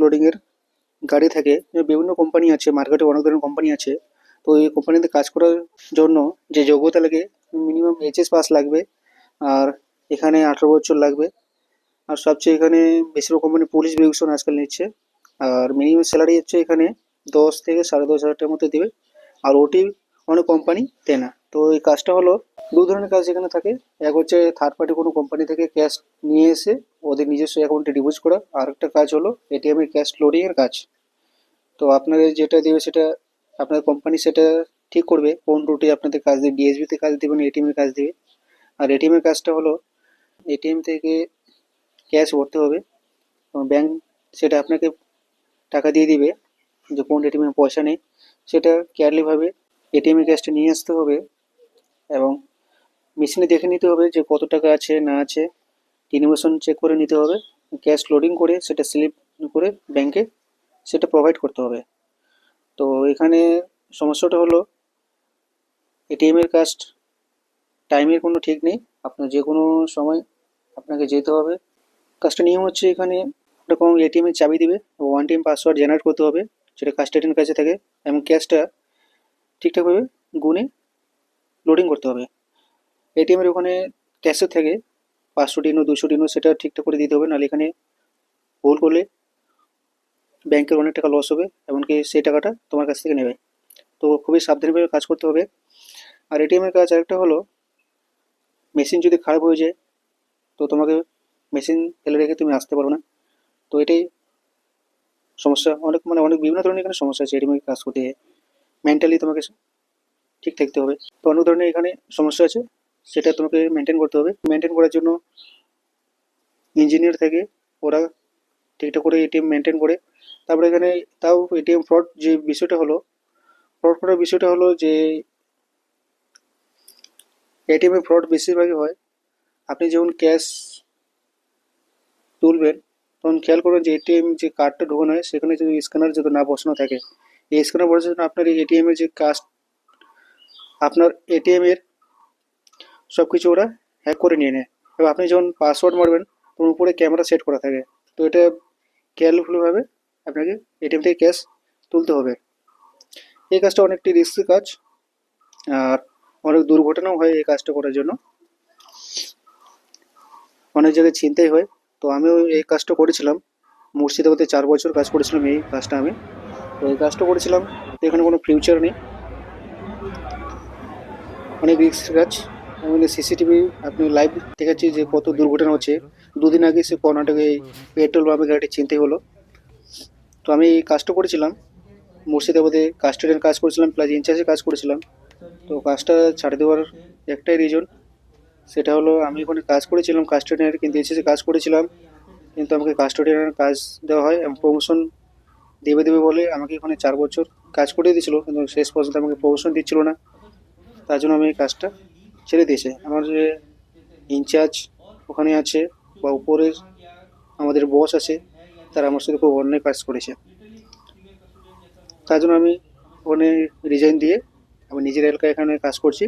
লোডিংয়ের গাড়ি থাকে। বিভিন্ন কোম্পানি আছে, মার্কেটে অনেক ধরনের কোম্পানি আছে। তো এই কোম্পানিতে কাজ করার জন্য যে যোগ্যতা লাগে মিনিমাম এইচএস পাস লাগবে, আর এখানে আঠেরো বছর লাগবে। আর সবচেয়ে এখানে বেশিরভাগ কোম্পানি পুলিশ বিভূষণ আজকাল নিচ্ছে। আর মিনিমাম স্যালারি হচ্ছে এখানে দশ থেকে সাড়ে দশ হাজার টাকার মধ্যে দেবে। আর ওটি অনেক কোম্পানি দেয় না। তো এই কাজটা হলো দু ধরনের কাজ এখানে থাকে। এক হচ্ছে থার্ড পার্টি কোনো কোম্পানি থেকে ক্যাশ নিয়ে এসে ওদের নিজস্ব অ্যাকাউন্টে ডিপোজিট করা। আর একটা কাজ হলো এটিএম এর ক্যাশ লোডিং এর কাজ। তো আপনাদের যেটা দেবে সেটা আপনার কোম্পানি সেটা ঠিক করবে। কোন রুটে আপনাদের কাজ দেবে ডিএসবি তে কাজ দেবে না এটিএম এর কাজ দেবে। আর এটিএম এর কাজটা হলো এটিএম থেকে ক্যাশ ভরতে হবে। ব্যাংক সেটা আপনাকে টাকা দিয়ে দিবে যে কোন এটিএম পয়সা নেই। সেটা কেয়ারলিভাবে এটিএম এর ক্যাশটা নিয়ে আসতে হবে। এবং মেশিনে দেখে নিতে হবে যে কত টাকা আছে, না আছে। ইনভেশন চেক করে নিতে হবে ক্যাশ লোডিং করে সেটা স্লিপ করে ব্যাংকে সেটা প্রোভাইড করতে হবে। তো এখানে সমস্যাটা হলো এটিএম এর কাজ টাইমের কোনো ঠিক নেই, আপনার যে কোনো সময় আপনাকে যেতে হবে। কাজটা নিয়ম হচ্ছে এখানে এরকম এটিএম এর চাবি দিবে ওয়ান টাইম পাসওয়ার্ড জেনারেট করতে হবে, যেটা কাস্টাডিয়ানের কাছে থাকে, এবং ক্যাশটা ঠিকঠাকভাবে গুনে লোডিং করতে হবে। এটিএম এর ওখানে ক্যাশে থাকে পাঁচশো টিনো দুশো টিনো সেটা ঠিকঠাক করে দিতে হবে, নাহলে এখানে ভুল করলে ব্যাংকের অনেক টাকা লস হবে, এমনকি সেই টাকাটা তোমার কাছ থেকে নেবে। তো খুবই সাবধানভাবে কাজ করতে হবে। আর এটিএম এর কাজ আরেকটা হলো, মেশিন যদি খারাপ হয়ে যায়, তো তোমাকে মেশিন ফেলে রেখে তুমি আসতে পারো না। তো এটাই সমস্যা, অনেক মানে অনেক বিভিন্ন ধরনের এখানে সমস্যা আছে এটিএম কাজ করতে মেন্টালি তোমাকে ঠিক থাকতে হবে। তো অনেক ধরনের এখানে সমস্যা আছে। সেটা তোমাকে মেনটেন করতে হবে। মেনটেন করার জন্য ইঞ্জিনিয়ার থেকে ওরা ঠিকঠাক করে এটিএম মেনটেন করে। তারপরে এখানে তাও এটিএম ফ্রড যে বিষয়টা হলো ফ্রড করার বিষয়টা হলো যে এটিএম ফ্রড বেশিরভাগই হয়। আপনি যখন ক্যাশ তুলবেন, তখন খেয়াল করবেন যে এটিএম যে কার্ডটা ঢোকানো হয়, সেখানে যদি স্ক্যানার যদি না বসানো থাকে, এই স্ক্যানার বসানোর জন্য আপনার এই এটিএম এর যে কাজ আপনার এটিএম এর সব কিছু ওরা হ্যাক করে নিয়ে নেয়। এবার আপনি যখন পাসওয়ার্ড মারবেন, তখন উপরে ক্যামেরা সেট করা থাকে। তো এটা কেয়ারফুলভাবে আপনাকে এটিএম থেকে ক্যাশ তুলতে হবে। এই কাজটা অনেকটি রিস্কি কাজ, আর অনেক দুর্ঘটনাও হয় এই কাজটা করার জন্য। অনেক জায়গায় ছিনতাই হয়। তো আমিও এই কাজটা করেছিলাম। মুর্শিদাবাদে চার বছর কাজ করেছিলাম এই কাজটা আমি। তো এই কাজটা করেছিলাম। এখানে কোনো ফিউচার নেই। অনেক রিস্ক কাজ। এবং সিসিটিভি, আপনি লাইভ দেখাচ্ছি যে কত দুর্ঘটনা হচ্ছে। দুদিন আগে সে কর্ণাটকে পেট্রোল পাম্পে গাড়িটি চিনতে হলো। তো আমি কাজটা করেছিলাম, মুর্শিদাবাদে কাস্টডিয়ান কাজ করেছিলাম প্লাস ইনচার্জে কাজ করেছিলাম। তো কাজটা ছাড়ে দেওয়ার একটাই রিজন সেটা হলো আমি ওখানে কাজ করেছিলাম কাস্টডিয়ানের কিন্তু এসেছে কাজ করেছিলাম। কিন্তু আমাকে কাস্টডিয়ানের কাজ দেওয়া হয় এবং প্রমোশন দেবে দেবে বলে আমাকে ওখানে চার বছর কাজ করে দিয়েছিল, কিন্তু শেষ পর্যন্ত আমাকে প্রমোশন দিচ্ছিল না। তার জন্য আমি এই কাজটা ছেড়ে দিয়েছে। আমার যে ইনচার্জ ওখানে আছে বা উপরের আমাদের বস আছে, তারা আমার সাথে খুব অন্যায় কাজ করেছে। তার জন্য আমি ওখানে রিজাইন দিয়ে আমি নিজের এলাকায় এখানে কাজ করছি।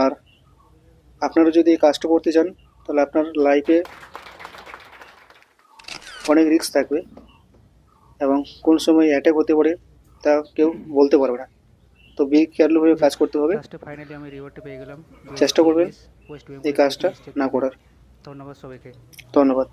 আর আপনারা যদি এই কাজটা করতে চান, তাহলে আপনার লাইফে অনেক রিস্ক থাকবে এবং কোন সময় অ্যাটাক হতে পারে তা কেউ বলতে পারবে না। তো বি কেয়ারফুলভাবে কাজ করতে হবে। ফাইনালি আমি রিওয়ার্ডটা পেয়ে গেলাম। চেষ্টা করবেন এই কাজটা না করার। ধন্যবাদ সবাইকে। ধন্যবাদ।